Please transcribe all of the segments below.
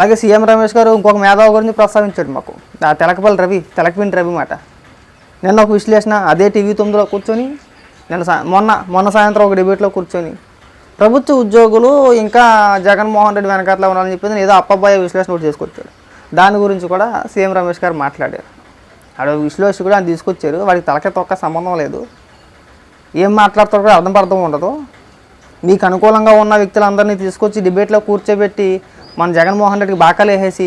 అలాగే సీఎం రమేష్ గారు ఇంకొక మేధావు గురించి ప్రస్తావించాడు మాకు. ఆ తెలకపల్లి రవి తెలకపిండి రవి మాట. నిన్న ఒక విశ్లేషణ అదే టీవీ తొమ్మిదిలో కూర్చొని నిన్న మొన్న మొన్న సాయంత్రం ఒక డిబేట్లో కూర్చొని ప్రభుత్వ ఉద్యోగులు ఇంకా జగన్మోహన్ రెడ్డి వెనకాతలో ఉన్నారని చెప్పి ఏదో అప్పబాయ విశ్లేషణ ఒకటి చేసుకొచ్చాడు. దాని గురించి కూడా సీఎం రమేష్ గారు మాట్లాడారు. ఆడ విశ్లేషకుడు ఆయన తీసుకొచ్చారు. వాడికి తలకే తొక్క సంబంధం లేదు. ఏం మాట్లాడతారో కూడా అర్థం పడతాం ఉండదు. మీకు అనుకూలంగా ఉన్న వ్యక్తులందరినీ తీసుకొచ్చి డిబేట్లో కూర్చోబెట్టి మన జగన్మోహన్ రెడ్డికి బాకాలు వేసేసి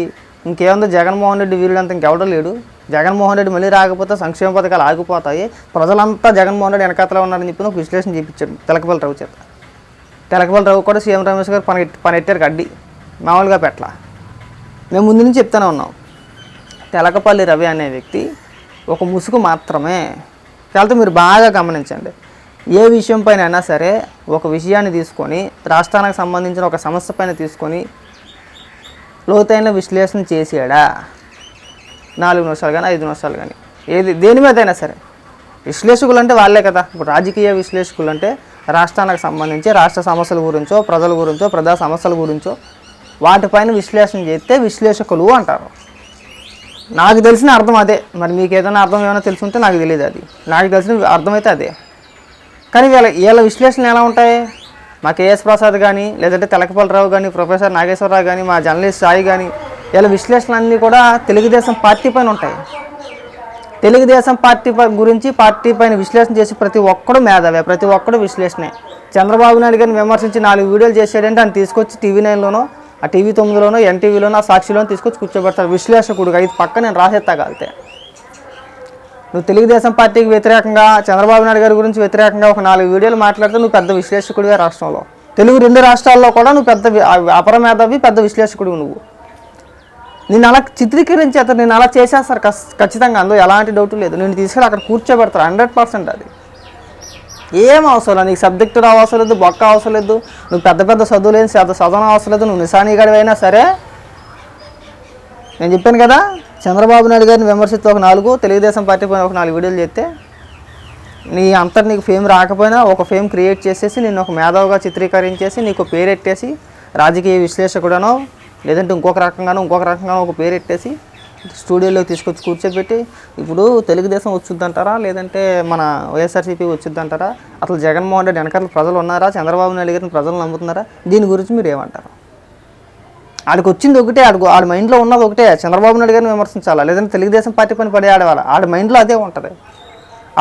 ఇంకేముందో? జగన్మోహన్ రెడ్డి వీరుడంత ఇంకెవడో లేడు. జగన్మోహన్ రెడ్డి మళ్ళీ రాకపోతే సంక్షేమ పథకాలు ఆగిపోతాయి. ప్రజలంతా జగన్మోహన్ రెడ్డి వెనకాతలో ఉన్నారని చెప్పి ఒక విశ్లేషణ చేయించాడు తెలకపల్లి రవి చేత. తెలకపల్లి రవి కూడా సీఎం రమేష్ గారు పని పని ఎట్టారు గడ్డి. మామూలుగా పెట్టలా. మేము ముందు నుంచి చెప్తూనే ఉన్నాం. తెలకపల్లి రవి అనే వ్యక్తి ఒక ముసుగు మాత్రమే. కాబట్టి మీరు బాగా గమనించండి. ఏ విషయం పైన అయినా సరే ఒక విషయాన్ని తీసుకొని రాష్ట్రానికి సంబంధించిన ఒక సమస్య పైన తీసుకొని లోతైన విశ్లేషణ చేసాడా? నాలుగు నిమిషాలు కానీ ఐదు నిమిషాలు కానీ ఏది దేని మీద అయినా సరే. విశ్లేషకులు అంటే వాళ్ళే కదా. ఇప్పుడు రాజకీయ విశ్లేషకులు అంటే రాష్ట్రానికి సంబంధించి రాష్ట్ర సమస్యల గురించో ప్రజల గురించో ప్రజా సమస్యల గురించో వాటిపైన విశ్లేషణ చేస్తే విశ్లేషకులు అంటారు. నాకు తెలిసిన అర్థం అదే. మరి మీకు ఏదైనా అర్థం ఏమైనా తెలుసుంటే నాకు తెలియదు అది. నాకు తెలిసిన అర్థమైతే అదే. కానీ వీళ్ళ వీళ్ళ విశ్లేషణలు ఎలా ఉంటాయి? మా కేఎస్ ప్రసాద్ కానీ లేదంటే తెలకపల్లిరావు కానీ ప్రొఫెసర్ నాగేశ్వరరావు కానీ మా జర్నలిస్ట్ సాయి కానీ ఇలా విశ్లేషణలు అన్నీ కూడా తెలుగుదేశం పార్టీ పైన ఉంటాయి. తెలుగుదేశం పార్టీ పై గురించి పార్టీ పైన విశ్లేషణ చేసి ప్రతి ఒక్కడు మేధావే ప్రతి ఒక్కడు విశ్లేషణే. చంద్రబాబు నాయుడు గారిని విమర్శించి నాలుగు వీడియోలు చేసాడంటే ఆయన తీసుకొచ్చి టీవీ నైన్లోనో ఆ టీవీ తొమ్మిదిలోనో ఎన్టీవీలోనో ఆ సాక్షిలోనో తీసుకొచ్చి కూర్చోబెడతారు విశ్లేషకుడు ఇది పక్క నేను రాసేస్తా కలితే నువ్వు తెలుగుదేశం పార్టీకి వ్యతిరేకంగా చంద్రబాబు నాయుడు గారి గురించి వ్యతిరేకంగా ఒక నాలుగు వీడియోలు మాట్లాడితే నువ్వు పెద్ద విశ్లేషకుడిగా రాష్ట్రంలో. తెలుగు రెండు రాష్ట్రాల్లో కూడా నువ్వు పెద్ద అపరమేధవి పెద్ద విశ్లేషకుడివి నువ్వు. నేను అలా చిత్రీకరించేస్తారు నేను అలా చేసేస్తారు ఖచ్చితంగా. అందులో ఎలాంటి డౌట్ లేదు. నేను తీసుకెళ్ళి అక్కడ కూర్చోబెడతారు. హండ్రెడ్ పర్సెంట్ అది. ఏం అవసరం లేదు నీకు సబ్జెక్టు రావు అవసరం లేదు బొక్క అవసరం లేదు. నువ్వు పెద్ద పెద్ద చదువులేని పెద్ద చదవడం అవసరం లేదు. నువ్వు నిశానీగాడి అయినా సరే నేను చెప్పాను కదా చంద్రబాబు నాయుడు గారిని విమర్శిస్తూ ఒక నాలుగు తెలుగుదేశం పార్టీ పైన ఒక నాలుగు వీడియోలు చేస్తే నీ అంతటి నీకు ఫేమ్ రాకపోయినా ఒక ఫేమ్ క్రియేట్ చేసేసి నేను ఒక మేధావుగా చిత్రీకరించేసి నీకు పేరెట్టేసి రాజకీయ విశ్లేషకుడనో లేదంటే ఇంకొక రకంగానో ఇంకొక రకంగానో ఒక పేరెట్టేసి స్టూడియోలో తీసుకొచ్చి కూర్చోబెట్టి ఇప్పుడు తెలుగుదేశం వచ్చిందంటారా లేదంటే మన వైఎస్ఆర్సీపీ వచ్చిందంటారా అసలు జగన్మోహన్ రెడ్డి వెనకాల ప్రజలు ఉన్నారా చంద్రబాబు నాయుడు గారిని ప్రజలు నమ్ముతున్నారా దీని గురించి మీరు ఏమంటారు? ఆడికి వచ్చింది ఒకటే ఆడు ఆడి మైండ్లో ఉన్నది ఒకటే. చంద్రబాబు నాయుడు గారిని విమర్శించాలా? లేదంటే తెలుగుదేశం పార్టీ పని పడే ఆడవాళ్ళ? ఆడి మైండ్లో అదే ఉంటుంది.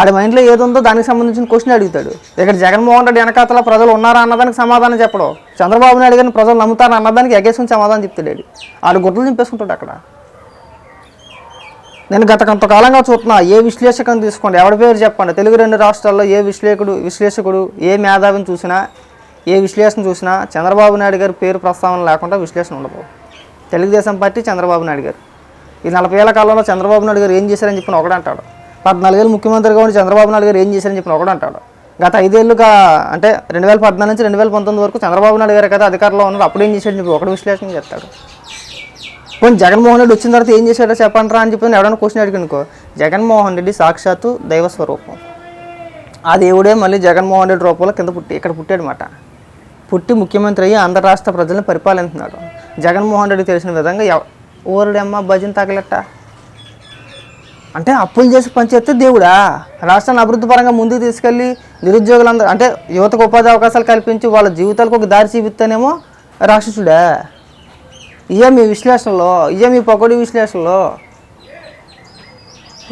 ఆడి మైండ్లో ఏది ఉందో దానికి సంబంధించిన క్వశ్చన్ అడుగుతాడు. ఇక్కడ జగన్మోహన్ రెడ్డి వెనకాతల ప్రజలు ఉన్నారా అన్నదానికి సమాధానం చెప్పడం. చంద్రబాబు నాయుడు గారిని ప్రజలు నమ్ముతారా అన్నదానికి ఎగేసుకుని సమాధానం చెప్తాడు ఆడు. గుడ్డలు నింపేసుకుంటాడు అక్కడ. నేను గత కొంతకాలంగా చూస్తున్నా ఏ విశ్లేషకుని తీసుకోండి ఎవరి పేరు చెప్పండి. తెలుగు రెండు రాష్ట్రాల్లో ఏ విశ్లేషకుడు విశ్లేషకుడు ఏ మేధావిని చూసినా ఏ విశ్లేషణ చూసినా చంద్రబాబు నాయుడు గారి పేరు ప్రస్తావన లేకుండా విశ్లేషణ ఉండదు. తెలుగుదేశం పార్టీ చంద్రబాబు నాయుడు గారు. ఈ నలభై ఏళ్ళ కాలంలో చంద్రబాబు నాయుడు గారు ఏం చేశారని చెప్పిన ఒకడు అంటాడు. పద్నాలుగేళ్ళు ముఖ్యమంత్రిగా ఉండి చంద్రబాబు నాయుడు గారు ఏం చేశారని చెప్పిన ఒకడంటాడు గత ఐదేళ్ళుగా అంటే రెండు వేల పద్నాలుగు నుంచి రెండు వేల పంతొమ్మిది వరకు చంద్రబాబు నాయుడు గారు కదా అధికారంలో ఉన్నారు అప్పుడు ఏం చేశాడని చెప్పి ఒకటి విశ్లేషణ చేస్తాడు. పోనీ జగన్మోహన్ రెడ్డి వచ్చిన తర్వాత ఏం చేశాడో చెప్పండి రా అని చెప్పి ఎవడన్నా క్వశ్చన్ అడిగినుకో జగన్మోహన్ రెడ్డి సాక్షాత్తు దైవ స్వరూపం. ఆ దేవుడే మళ్ళీ జగన్మోహన్ రెడ్డి రూపంలో కింద పుట్టి ఇక్కడ పుట్టాడు మాట పుట్టి ముఖ్యమంత్రి అయ్యి ఆంధ్ర రాష్ట్ర ప్రజలను పరిపాలిస్తున్నాడు జగన్మోహన్ రెడ్డి తెలిసిన విధంగా ఎవ- భజన తగలట్ట. అంటే అప్పులు చేసి పనిచేస్తే దేవుడా? రాష్ట్రాన్ని అభివృద్ధి పరంగా ముందుకు తీసుకెళ్ళి నిరుద్యోగులందరూ అంటే యువతకు ఉపాధి అవకాశాలు కల్పించి వాళ్ళ జీవితాలకు ఒక దారి చూపిస్తేనేమో రాక్షసుడా? ఇయే మీ విశ్లేషణలో ఇయే మీ పకోడీ విశ్లేషణలో.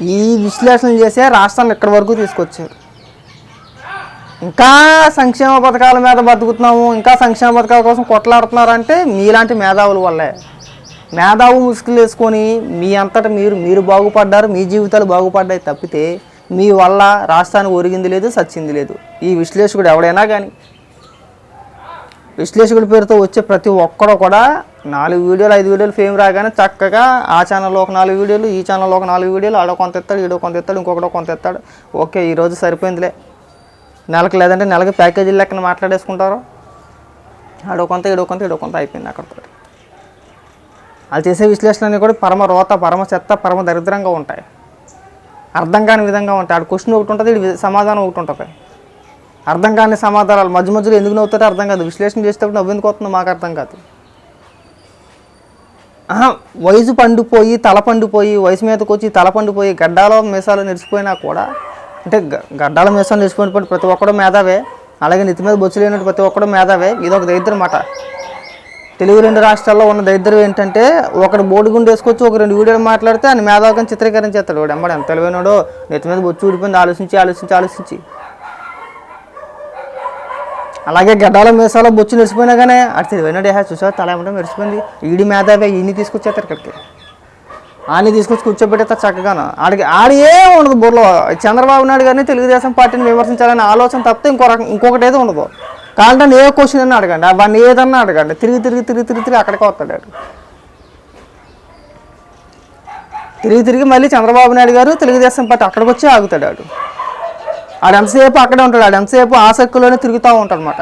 ఈ విశ్లేషణ చేసే రాష్ట్రాన్ని ఇక్కడి వరకు తీసుకొచ్చారు. ఇంకా సంక్షేమ పథకాల మీద బతుకుతున్నాము ఇంకా సంక్షేమ పథకాల కోసం కొట్లాడుతున్నారంటే మీలాంటి మేధావుల వల్లే. మేధావు ముసుగులు వేసుకొని మీ అంతటా మీరు మీరు బాగుపడ్డారు మీ జీవితాలు బాగుపడ్డాయి తప్పితే మీ వల్ల రాష్ట్రానికి ఒరిగింది లేదు సచ్చింది లేదు. ఈ విశ్లేషకుడు ఎవడైనా కానీ విశ్లేషకుడి పేరుతో వచ్చే ప్రతి ఒక్కడు కూడా నాలుగు వీడియోలు ఐదు వీడియోలు ఫేమ్ రాగానే చక్కగా ఆ ఛానల్లో ఒక నాలుగు వీడియోలు ఈ ఛానల్లో ఒక నాలుగు వీడియోలు ఆడో కొంత ఎత్తాడు ఈడో కొంత ఎత్తాడు ఇంకొకటో కొంత ఎత్తాడు. ఓకే ఈరోజు సరిపోయిందిలే. నెలకు లేదంటే నెలకి ప్యాకేజీ లెక్కన మాట్లాడేసుకుంటారు. ఆడో కొంత ఈడో కొంత ఏడో కొంత అయిపోయింది అక్కడతో. వాళ్ళు చేసే విశ్లేషణలన్నీ కూడా పరమ రోత పరమ చెత్త పరమ దరిద్రంగా ఉంటాయి. అర్థం కాని విధంగా ఉంటాయి. ఆడ క్వశ్చన్ ఒకటి ఉంటుంది ఈడ సమాధానం ఒకటి ఉంటుంది. అర్థం కాని సమాధానాలు మధ్య మధ్యలో ఎందుకు నవ్వుతారో అర్థం కాదు. విశ్లేషణ చేసేటప్పుడు నవ్వు ఎందుకు వస్తుందో మాకు అర్థం కాదు. ఆహా, వయసు పండిపోయి తల పండిపోయి వయసు మీదకి వచ్చి తల పండిపోయి గడ్డాలో మీసాలు నిలిచిపోయినా కూడా అంటే గడ్డాల మీసాలు నెరిసిపోయిన ప్రతి ఒక్కడు మేధావే. అలాగే నెత్తి మీద బొచ్చు లేనట్టు ప్రతి ఒక్కడు మేధావే. ఇది ఒక దరిద్రం మాట తెలుగు రెండు రాష్ట్రాల్లో ఉన్న దరిద్రం ఏంటంటే ఒకడు బోర్డు గుండు వేసుకొచ్చి ఒక రెండు వీడియోలు మాట్లాడితే ఆయన మేధావికం చిత్రీకరించేస్తాడు వాడు అమ్మడు ఎంత తెలివైనడో. నెత్తి మీద బొచ్చు ఊడిపోయింది. ఆలోచించి ఆలోచించి ఆలోచించి. అలాగే గడ్డాల మీసాలో బొచ్చు నిలిచిపోయినా కానీ అటు తెలివైనడు ఏ చూసా తల ఏమంటే మెరిసిపోయింది. ఈడి మేధావే ఈయన్ని తీసుకొచ్చేస్తారు ఇక్కడికి. ఆని తీసుకొచ్చి కూర్చోబెట్టేస్తారు చక్కగాను. ఆడికి ఆడి ఏం ఉండదు బుర్రలో. చంద్రబాబు నాయుడు గారిని తెలుగుదేశం పార్టీని విమర్శించాలనే ఆలోచన తప్పితే ఇంకో రకం ఇంకొకటి ఏదో ఉండదు. కావాలంటే ఏ క్వశ్చన్ అన్నా అడగండి. అవన్నీ ఏదన్నా అడగండి. తిరిగి తిరిగి తిరిగి తిరిగి తిరిగి అక్కడికి వస్తాడు ఆడు. తిరిగి తిరిగి మళ్ళీ చంద్రబాబు నాయుడు గారు తెలుగుదేశం పార్టీ అక్కడికి వచ్చి ఆగుతాడు ఆడు. ఆడు ఎంతసేపు అక్కడే ఉంటాడు. ఆడు ఎంతసేపు ఆసక్తిలోనే తిరుగుతూ ఉంటాడు అనమాట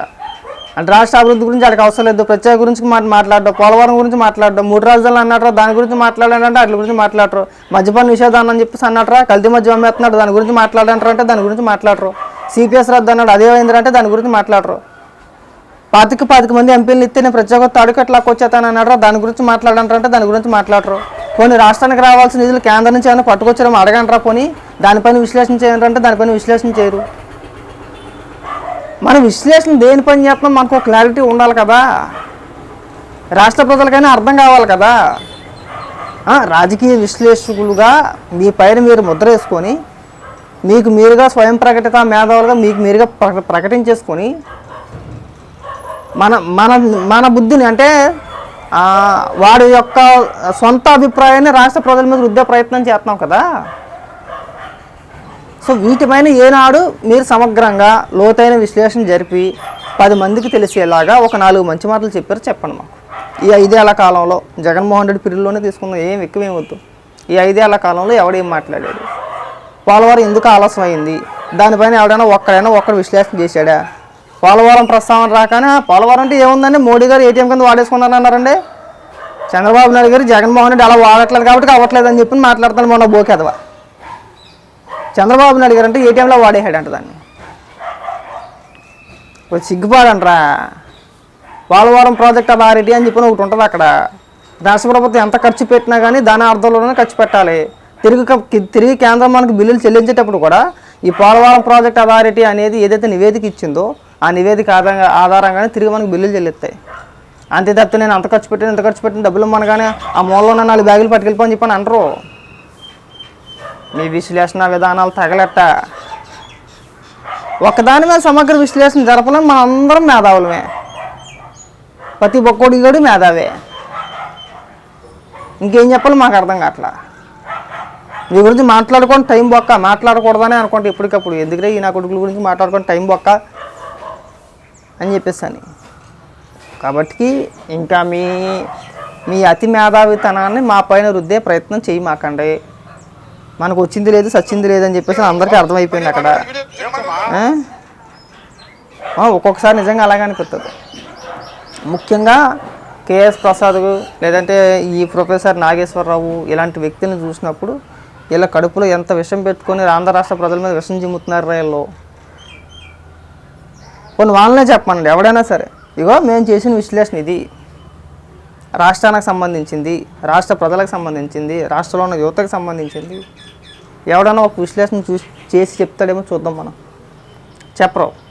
అంటే రాష్ట్ర అభివృద్ధి గురించి ఆడికి అవసరం లేదు. ప్రత్యేక గురించి మాట్లాడడం పోలవరం గురించి మాట్లాడడం మూడు రాజధానులు అన్నట్రా దాని గురించి మాట్లాడాలంటే వాటి గురించి మాట్లాడరు. మద్యపాన నిషేధాన్ని అని చెప్పేసి అన్నట్రా కల్తీ మద్యం అమ్మేస్తున్నాడు దాని గురించి మాట్లాడంటారు అంటే దాని గురించి మాట్లాడరు. సిపిఎస్ రద్దు అన్నాడు అదే అయిందంటే దాని గురించి మాట్లాడరు. పాతిక పాతిక మంది ఎంపీలు ఇస్తే నేను ప్రత్యేక తాడుకు ఎట్లా వచ్చేతాను దాని గురించి మాట్లాడంటారంటే దాని గురించి మాట్లాడరు. కొన్ని రాష్ట్రానికి రావాల్సిన నిధులు కేంద్రం నుంచి ఏమైనా పట్టుకొచ్చారేమో అడగంటారా పోనీ. దానిపైన విశ్లేషణ చేయాలంటే దానిపైన విశ్లేషణ చేయరు. మనం విశ్లేషణ దేని పని చేస్తున్నాం మనకు ఒక క్లారిటీ ఉండాలి కదా? రాష్ట్ర ప్రజలకైనా అర్థం కావాలి కదా? రాజకీయ విశ్లేషకులుగా మీ పైన మీరు ముద్ర వేసుకొని మీకు మీరుగా స్వయం ప్రకటిత మేధావులుగా మీకు మీరుగా ప్రకటించేసుకొని మన మన మన బుద్ధిని అంటే వాడి యొక్క సొంత అభిప్రాయాన్ని రాష్ట్ర ప్రజల మీద రుద్దే ప్రయత్నం చేస్తున్నాం కదా? సో వీటిపైన ఏనాడు మీరు సమగ్రంగా లోతైన విశ్లేషణ జరిపి పది మందికి తెలిసేలాగా ఒక నాలుగు మంచి మాటలు చెప్పారు చెప్పండి మాకు. ఈ ఐదేళ్ళ కాలంలో జగన్మోహన్ రెడ్డి పీరియడ్లోనే తీసుకుందాం ఏం ఎక్కువేం వద్దు. ఈ ఐదేళ్ళ కాలంలో ఎవడేం మాట్లాడాడు? పోలవరం ఎందుకు ఆలస్యం అయింది? దానిపైన ఎవడైనా ఒక్కడైనా ఒక్కడు విశ్లేషణ చేశాడా? పోలవరం ప్రస్తావన రాగానే పోలవరం అంటే ఏముందండి? మోడీ గారు ఏటీఎం కింద వాడేసుకున్నారన్నారండి చంద్రబాబు నాయుడు గారు జగన్మోహన్ రెడ్డి అలా వాడట్లేదు కాబట్టి అవ్వట్లేదు అని చెప్పి మాట్లాడతాను మొన్న బోకేదవా. చంద్రబాబు నాయుడు గారు అంటే ఏటీఎంలో వాడేసాడంట దాన్ని. ఒక సిగ్గుపాడంట్రా. పోలవరం ప్రాజెక్ట్ అథారిటీ అని చెప్పిన ఒకటి ఉంటుంది అక్కడ. రాష్ట్ర ప్రభుత్వం ఎంత ఖర్చు పెట్టినా కానీ దాని అర్థంలోనే ఖర్చు పెట్టాలి. తిరిగి తిరిగి కేంద్రం మనకు బిల్లులు చెల్లించేటప్పుడు కూడా ఈ పోలవరం ప్రాజెక్ట్ అథారిటీ అనేది ఏదైతే నివేదిక ఇచ్చిందో ఆ నివేదిక ఆధారంగా ఆధారంగానే తిరిగి మనకు బిల్లులు చెల్లిస్తాయి. అంతే తప్పితే నేను అంత ఖర్చు పెట్టిన ఇంత ఖర్చు పెట్టిన డబ్బులు మనగానే ఆ మూలలో ఉన్న నాలుగు బ్యాగులు పట్టుకెళ్ళిపోని చెప్పని అంటారు. మీ విశ్లేషణ విధానాలు తగలెట్ట. ఒకదాని మీద సమగ్ర విశ్లేషణ జరపలేం మన అందరం మేధావులమే. ప్రతి ఒక్కడి గడు మేధావే. ఇంకేం చెప్పాలి మాకు అర్థం కావట్లా. మీ గురించి మాట్లాడుకొని టైం బొక్క మాట్లాడకూడదని అనుకోండి ఎప్పటికప్పుడు ఎందుకంటే ఈ నా కొడుకుల గురించి మాట్లాడుకొని టైం బొక్క అని చెప్పేసి అని కాబట్టి ఇంకా మీ మీ అతి మేధావితనాన్ని మా పైన రుద్దే ప్రయత్నం చేయమాకండి మనకు వచ్చింది లేదు సచ్చింది లేదు అని చెప్పేసి అందరికీ అర్థమైపోయింది అక్కడ. ఒక్కొక్కసారి నిజంగా అలాగే అనిపిస్తుంది ముఖ్యంగా కేఎస్ ప్రసాద్ లేదంటే ఈ ప్రొఫెసర్ నాగేశ్వరరావు ఇలాంటి వ్యక్తిని చూసినప్పుడు ఇలా కడుపులో ఎంత విషం పెట్టుకొని ఆంధ్ర రాష్ట్ర ప్రజల మీద విషం చిమ్ముతున్నారు రైల్లో కొన్ని వాళ్ళనే చెప్పండి ఎవడైనా సరే. ఇగో మేము చేసిన విశ్లేషణ ఇది. రాష్ట్రానికి సంబంధించింది రాష్ట్ర ప్రజలకు సంబంధించింది రాష్ట్రంలో ఉన్న యువతకు సంబంధించింది. ఎవడన్నా ఒక విశ్లేషణ చూసి చేసి చెప్తాడేమో చూద్దాం మనం. చెప్పరు